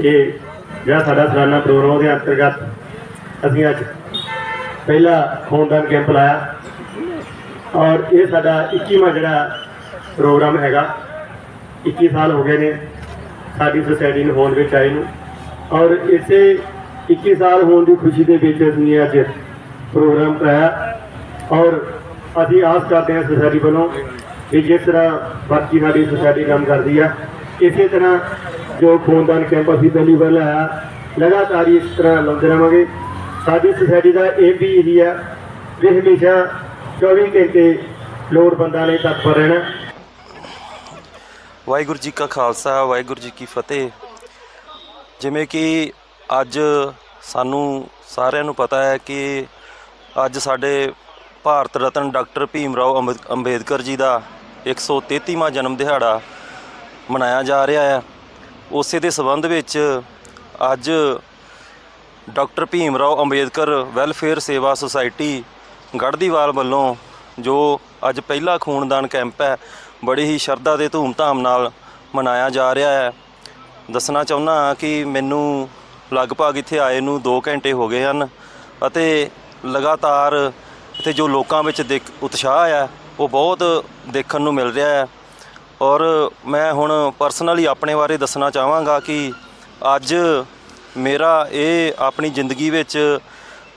ਇਹ ਜਿਹੜਾ ਸਾਡਾ ਸਾਲਾਨਾ ਪ੍ਰੋਗਰਾਮ ਉਹਦੇ ਅੰਤਰਗਤ ਅਸੀਂ ਅੱਜ ਪਹਿਲਾ ਖੂਨਦਾਨ ਕੈਂਪ ਲਾਇਆ ਔਰ ਇਹ ਸਾਡਾ 21ਵਾਂ ਜਿਹੜਾ ਪ੍ਰੋਗਰਾਮ ਹੈਗਾ 21 ਸਾਲ ਹੋ ਗਏ ਨੇ ਸਾਡੀ ਸੁਸਾਇਟੀ ਨੂੰ ਹੋਂਦ ਵਿੱਚ ਆਏ ਨੂੰ ਔਰ ਇਸੇ 21 ਸਾਲ ਹੋਣ ਦੀ ਖੁਸ਼ੀ ਦੇ ਵਿੱਚ ਅਸੀਂ ਅੱਜ ਪ੍ਰੋਗਰਾਮ ਕਰਾਇਆ ਔਰ ਅਸੀਂ ਆਸ ਕਰਦੇ ਹਾਂ ਸੁਸਾਇਟੀ ਵੱਲੋਂ ਕਿ ਜਿਸ ਤਰ੍ਹਾਂ ਬਾਕੀ ਸਾਡੀ ਸੁਸਾਇਟੀ ਕੰਮ ਕਰਦੀ ਆ, ਇਸੇ ਤਰ੍ਹਾਂ ਜੋ ਖੂਨਦਾਨ ਕੈਂਪ ਅਸੀਂ ਪਹਿਲੀ ਵਾਰ ਲਾਇਆ ਲਗਾਤਾਰ ਇਸ ਤਰ੍ਹਾਂ ਲਾਉਂਦੇ ਰਹਾਂਗੇ। ਸਾਡੀ ਸੁਸਾਇਟੀ ਦਾ ਇਹ ਵੀ ਇਹੀ ਆ ਵੀ ਹਮੇਸ਼ਾ 24 ਘੰਟੇ ਲੋੜਵੰਦਾਂ ਲਈ ਤਤਪਰ ਰਹਿਣਾ। ਵਾਹਿਗੁਰੂ ਜੀ ਕਾ ਖਾਲਸਾ, ਵਾਹਿਗੁਰੂ ਜੀ ਕੀ ਫਤਿਹ। ਜਿਵੇਂ ਕਿ ਅੱਜ ਸਾਨੂੰ ਸਾਰਿਆਂ ਨੂੰ ਪਤਾ ਹੈ ਕਿ ਅੱਜ ਸਾਡੇ ਭਾਰਤ ਰਤਨ ਡਾਕਟਰ ਭੀਮ ਰਾਓ ਅੰਬੇ- ਅੰਬੇਦਕਰ ਜੀ ਦਾ 133ਵਾਂ ਜਨਮ ਦਿਹਾੜਾ ਮਨਾਇਆ ਜਾ ਰਿਹਾ ਹੈ। ਉਸੇ ਦੇ ਸਬੰਧ ਵਿੱਚ ਅੱਜ ਡਾਕਟਰ ਭੀਮ ਰਾਓ ਅੰਬੇਦਕਰ ਵੈਲਫੇਅਰ ਸੇਵਾ ਸੁਸਾਇਟੀ ਗੜਦੀਵਾਲ ਵੱਲੋਂ, ਜੋ ਅੱਜ ਪਹਿਲਾ ਖੂਨਦਾਨ ਕੈਂਪ ਹੈ, ਬੜੀ ਹੀ ਸ਼ਰਧਾ ਤੇ ਧੂਮਧਾਮ ਨਾਲ ਮਨਾਇਆ ਜਾ ਰਿਹਾ ਹੈ। ਦੱਸਣਾ ਚਾਹੁੰਦਾ ਹਾਂ ਕਿ ਮੈਨੂੰ ਲਗਭਗ ਇੱਥੇ ਆਏ ਨੂੰ 2 ਘੰਟੇ ਹੋ ਗਏ ਹਨ ਅਤੇ ਲਗਾਤਾਰ ਇੱਥੇ ਜੋ ਲੋਕਾਂ ਵਿੱਚ ਦੇਖ, ਉਤਸ਼ਾਹ ਹੈ, ਉਹ ਬਹੁਤ ਦੇਖਣ ਨੂੰ ਮਿਲ ਰਿਹਾ ਹੈ। ਔਰ ਮੈਂ ਹੁਣ ਪਰਸਨਲੀ ਆਪਣੇ ਬਾਰੇ ਦੱਸਣਾ ਚਾਹਾਂਗਾ ਕਿ ਅੱਜ ਮੇਰਾ ਇਹ ਆਪਣੀ ਜ਼ਿੰਦਗੀ ਵਿੱਚ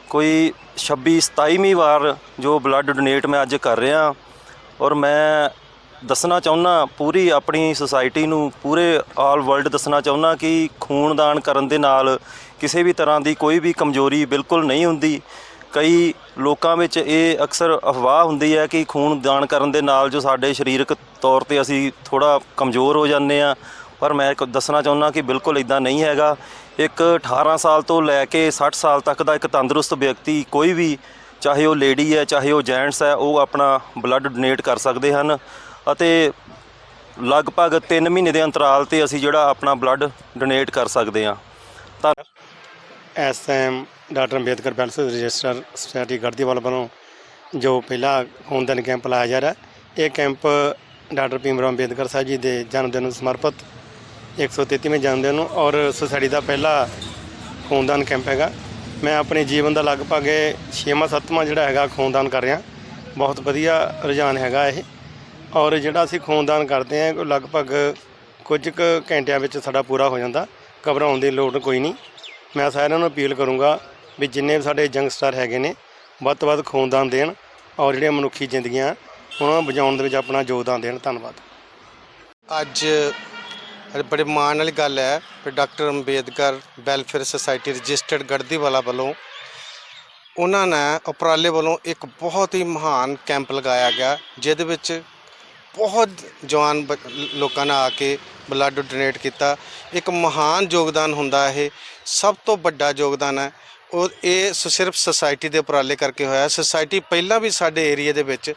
ਕੋਈ 26 27ਵੀਂ ਵਾਰ ਜੋ ਬਲੱਡ ਡੋਨੇਟ ਮੈਂ ਅੱਜ ਕਰ ਰਿਹਾ ਔਰ ਮੈਂ ਦੱਸਣਾ ਚਾਹੁੰਦਾ ਪੂਰੀ ਆਪਣੀ ਸੁਸਾਇਟੀ ਨੂੰ, ਪੂਰੇ ਆਲ ਵਰਲਡ ਦੱਸਣਾ ਚਾਹੁੰਦਾ ਕਿ ਖੂਨਦਾਨ ਕਰਨ ਦੇ ਨਾਲ ਕਿਸੇ ਵੀ ਤਰ੍ਹਾਂ ਦੀ ਕੋਈ ਵੀ ਕਮਜ਼ੋਰੀ ਬਿਲਕੁਲ ਨਹੀਂ ਹੁੰਦੀ। ਕਈ ਲੋਕਾਂ ਵਿੱਚ ਇਹ ਅਕਸਰ ਅਫਵਾਹ ਹੁੰਦੀ ਹੈ ਕਿ ਖੂਨ ਦਾਨ ਕਰਨ ਦੇ ਨਾਲ ਜੋ ਸਾਡੇ ਸਰੀਰਕ ਤੌਰ ਤੇ ਅਸੀਂ ਥੋੜਾ ਕਮਜ਼ੋਰ ਹੋ ਜਾਂਦੇ ਆ ਪਰ ਮੈਂ ਇੱਕ ਦੱਸਣਾ ਚਾਹੁੰਦਾ ਕਿ ਬਿਲਕੁਲ ਇਦਾਂ ਨਹੀਂ ਹੈਗਾ। ਇੱਕ 18 ਸਾਲ ਤੋਂ ਲੈ ਕੇ 60 ਸਾਲ ਤੱਕ ਦਾ ਇੱਕ ਤੰਦਰੁਸਤ ਵਿਅਕਤੀ ਕੋਈ ਵੀ, ਚਾਹੇ ਉਹ ਲੇਡੀ ਹੈ, ਚਾਹੇ ਉਹ ਜੈਂਟਸ ਹੈ, ਉਹ ਆਪਣਾ ਬਲੱਡ ਡੋਨੇਟ ਕਰ ਸਕਦੇ ਹਨ ਅਤੇ ਲਗਭਗ 3 ਮਹੀਨੇ ਦੇ ਅੰਤਰਾਲ ਤੇ ਅਸੀਂ ਜਿਹੜਾ ਆਪਣਾ ਬਲੱਡ ਡੋਨੇਟ ਕਰ ਸਕਦੇ ਹਾਂ। SM doctor Ambedkar welfare register society Garhdiwal ਵੱਲੋਂ ਜੋ ਪਹਿਲਾ ਖੂਨਦਾਨ ਕੈਂਪ ਲਾਇਆ ਜਾ ਰਿਹਾ ਇਹ ਕੈਂਪ ਡਾਕਟਰ ਭੀਮ ਰਾਓ ਅੰਬੇਦਕਰ ਸਾਹਿਬ ਜੀ ਦੇ ਜਨਮ ਦਿਨ ਨੂੰ ਸਮਰਪਿਤ 133ਵੇਂ ਜਨਮ ਦਿਨ ਨੂੰ ਔਰ ਸੁਸਾਇਟੀ ਦਾ ਪਹਿਲਾ ਖੂਨਦਾਨ ਕੈਂਪ ਹੈਗਾ। ਮੈਂ ਆਪਣੇ ਜੀਵਨ ਦਾ ਲਗਭਗ 6ਵਾਂ 7ਵਾਂ ਜਿਹੜਾ ਹੈਗਾ ਖੂਨਦਾਨ ਕਰ ਰਿਹਾ। ਬਹੁਤ ਵਧੀਆ ਰੁਝਾਨ ਹੈਗਾ ਇਹ। ਔਰ ਜਿਹੜਾ ਅਸੀਂ ਖੂਨਦਾਨ ਕਰਦੇ ਹਾਂ ਉਹ ਲਗਭਗ ਕੁਝ ਕੁ ਘੰਟਿਆਂ ਵਿੱਚ ਸਾਡਾ ਪੂਰਾ ਹੋ ਜਾਂਦਾ। ਘਬਰਾਉਣ ਦੀ ਲੋੜ ਕੋਈ ਨਹੀਂ। ਮੈਂ ਸਾਰਿਆਂ ਨੂੰ ਅਪੀਲ ਕਰੂੰਗਾ ਵੀ ਜਿੰਨੇ ਵੀ ਸਾਡੇ ਯੰਗਸਟਰ ਹੈਗੇ ਨੇ, ਵੱਧ ਤੋਂ ਵੱਧ ਖੂਨਦਾਨ ਦੇਣ ਔਰ ਜਿਹੜੀਆਂ ਮਨੁੱਖੀ ਜ਼ਿੰਦਗੀਆਂ, ਉਹਨਾਂ ਨੂੰ ਬਚਾਉਣ ਦੇ ਵਿੱਚ ਆਪਣਾ ਯੋਗਦਾਨ ਦੇਣ। ਧੰਨਵਾਦ। ਅੱਜ ਬੜੇ ਮਾਣ ਵਾਲੀ ਗੱਲ ਹੈ ਕਿ doctor Ambedkar welfare society registered Garhdiwala ਵੱਲੋਂ ਉਹਨਾਂ ਨੇ ਉਪਰਾਲੇ ਵੱਲੋਂ ਇੱਕ ਬਹੁਤ ਹੀ ਮਹਾਨ ਕੈਂਪ ਲਗਾਇਆ ਗਿਆ, ਜਿਹਦੇ ਵਿੱਚ ਬਹੁਤ ਜਵਾਨ ਬ- ਲੋਕਾਂ ਨੇ ਆ ਕੇ ਬਲੱਡ ਡੋਨੇਟ ਕੀਤਾ। ਇੱਕ ਮਹਾਨ ਯੋਗਦਾਨ ਹੁੰਦਾ ਇਹ, ਸਭ ਤੋਂ ਵੱਡਾ ਯੋਗਦਾਨ ਹੈ। ਉਹ, ਇਹ ਸਿਰਫ ਸੁਸਾਇਟੀ ਦੇ ਉਪਰਾਲੇ ਕਰਕੇ ਹੋਇਆ ਸੁਸਾਇਟੀ ਪਹਿਲਾਂ ਵੀ ਸਾਡੇ ਏਰੀਆ ਦੇ ਵਿੱਚ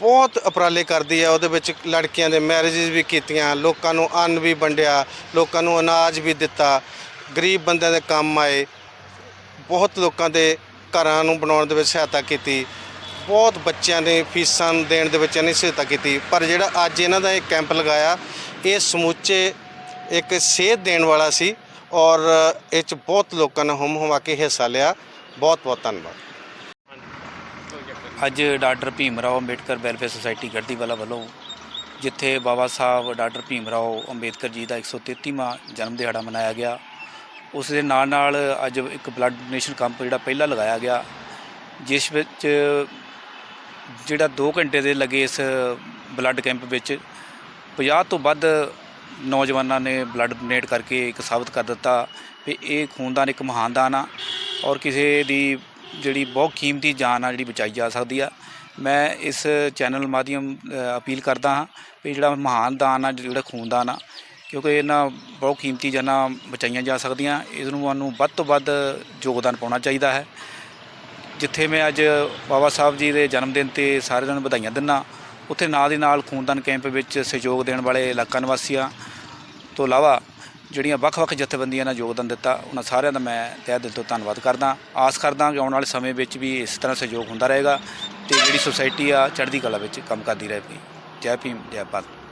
ਬਹੁਤ ਉਪਰਾਲੇ ਕਰਦੀ ਹੈ। ਉਹਦੇ ਵਿੱਚ ਲੜਕੀਆਂ ਦੇ ਮੈਰਿਜਸ ਵੀ ਕੀਤੀਆਂ, ਲੋਕਾਂ ਨੂੰ ਅੰਨ ਵੀ ਵੰਡਿਆ, ਲੋਕਾਂ ਨੂੰ ਅਨਾਜ ਵੀ ਦਿੱਤਾ। ਗਰੀਬ ਬੰਦਿਆਂ ਦੇ ਕੰਮ ਆਏ। ਬਹੁਤ ਲੋਕਾਂ ਦੇ ਘਰਾਂ ਨੂੰ ਬਣਾਉਣ ਦੇ ਵਿੱਚ ਸਹਾਇਤਾ ਕੀਤੀ। ਬਹੁਤ ਬੱਚਿਆਂ ਦੇ ਫੀਸਾਂ ਦੇਣ ਦੇ ਵਿੱਚ ਇਹਨੇ ਸਹਾਇਤਾ ਕੀਤੀ। ਪਰ ਜਿਹੜਾ ਅੱਜ ਇਹਨਾਂ ਦਾ ਇਹ ਕੈਂਪ ਲਗਾਇਆ ਇਹ ਸਮੁੱਚੇ ਇੱਕ ਸੇਧ ਦੇਣ ਵਾਲਾ ਸੀ ਔਰ ਇਹ ਚ ਬਹੁਤ ਲੋਕਾਂ ਨੇ ਹੁਮ ਹੁਮਾ ਕੇ ਹਿੱਸਾ ਲਿਆ। ਬਹੁਤ ਬਹੁਤ ਧੰਨਵਾਦ। ਅੱਜ doctor Bhim Rao Ambedkar welfare society Garhdiwala ਵੱਲੋਂ ਜਿੱਥੇ ਬਾਬਾ ਸਾਹਿਬ ਡਾਕਟਰ ਭੀਮ ਰਾਓ ਅੰਬੇਡਕਰ ਜੀ ਦਾ 133ਵਾਂ ਜਨਮ ਦਿਹਾੜਾ ਮਨਾਇਆ ਗਿਆ, ਉਸ ਦੇ ਨਾਲ ਨਾਲ ਅੱਜ ਇੱਕ ਬਲੱਡ ਡੋਨੇਸ਼ਨ ਕੈਂਪ ਜਿਹੜਾ ਪਹਿਲਾਂ ਲਗਾਇਆ ਗਿਆ, ਜਿਸ ਵਿੱਚ ਜਿਹੜਾ 2 ਘੰਟੇ ਦੇ ਲੱਗੇ ਇਸ ਬਲੱਡ ਕੈਂਪ ਵਿੱਚ 50 ਤੋਂ ਵੱਧ ਨੌਜਵਾਨਾਂ ਨੇ ਬਲੱਡ ਡੋਨੇਟ ਕਰਕੇ ਇੱਕ ਸਾਬਤ ਕਰ ਦਿੱਤਾ ਵੀ ਇਹ ਖੂਨਦਾਨ ਇੱਕ ਮਹਾਨ ਦਾਨ ਆ ਔਰ ਕਿਸੇ ਦੀ ਜਿਹੜੀ ਬਹੁਤ ਕੀਮਤੀ ਜਾਨ ਆ ਜਿਹੜੀ ਬਚਾਈ ਜਾ ਸਕਦੀ ਆ। ਮੈਂ ਇਸ ਚੈਨਲ ਮਾਧਿਅਮ ਅਪੀਲ ਕਰਦਾ ਹਾਂ ਵੀ ਜਿਹੜਾ ਮਹਾਨ ਦਾਨ ਆ, ਜਿਹੜਾ ਖੂਨਦਾਨ ਆ, ਕਿਉਂਕਿ ਇਹਨਾਂ ਬਹੁਤ ਕੀਮਤੀ ਜਾਨਾਂ ਬਚਾਈਆਂ ਜਾ ਸਕਦੀਆਂ। ਇਸ ਨੂੰ ਸਾਨੂੰ ਵੱਧ ਤੋਂ ਵੱਧ ਯੋਗਦਾਨ ਪਾਉਣਾ ਚਾਹੀਦਾ ਹੈ। ਜਿੱਥੇ ਮੈਂ ਅੱਜ ਬਾਬਾ ਸਾਹਿਬ ਜੀ ਦੇ ਜਨਮ ਦਿਨ ਤੇ ਸਾਰਿਆਂ ਨੂੰ ਵਧਾਈਆਂ ਦਿੰਦਾ ਉੱਥੇ ਨਾਲ ਦੀ ਨਾਲ ਖੂਨਦਾਨ ਕੈਂਪ ਵਿੱਚ ਸਹਿਯੋਗ ਦੇਣ ਵਾਲੇ ਇਲਾਕਾ ਨਿਵਾਸੀਆਂ ਤੋਂ ਇਲਾਵਾ ਜਿਹੜੀਆਂ ਵੱਖ-ਵੱਖ ਜਥੇਬੰਦੀਆਂ ਨੇ ਯੋਗਦਾਨ ਦਿੱਤਾ, ਉਹਨਾਂ ਸਾਰਿਆਂ ਦਾ ਮੈਂ ਤਹਿ ਦਿਲ ਤੋਂ ਧੰਨਵਾਦ ਕਰਦਾ। ਆਸ ਕਰਦਾ ਕਿ ਆਉਣ ਵਾਲੇ ਸਮੇਂ ਵਿੱਚ ਵੀ ਇਸ ਤਰ੍ਹਾਂ ਸਹਿਯੋਗ ਹੁੰਦਾ ਰਹੇਗਾ ਤੇ ਜਿਹੜੀ ਸੁਸਾਇਟੀ ਆ ਚੜ੍ਹਦੀ ਕਲਾ ਵਿੱਚ ਕੰਮ ਕਰਦੀ ਰਹੇਗੀ। ਜੈ ਭੀਮ, ਜੈ ਭਾਰਤ।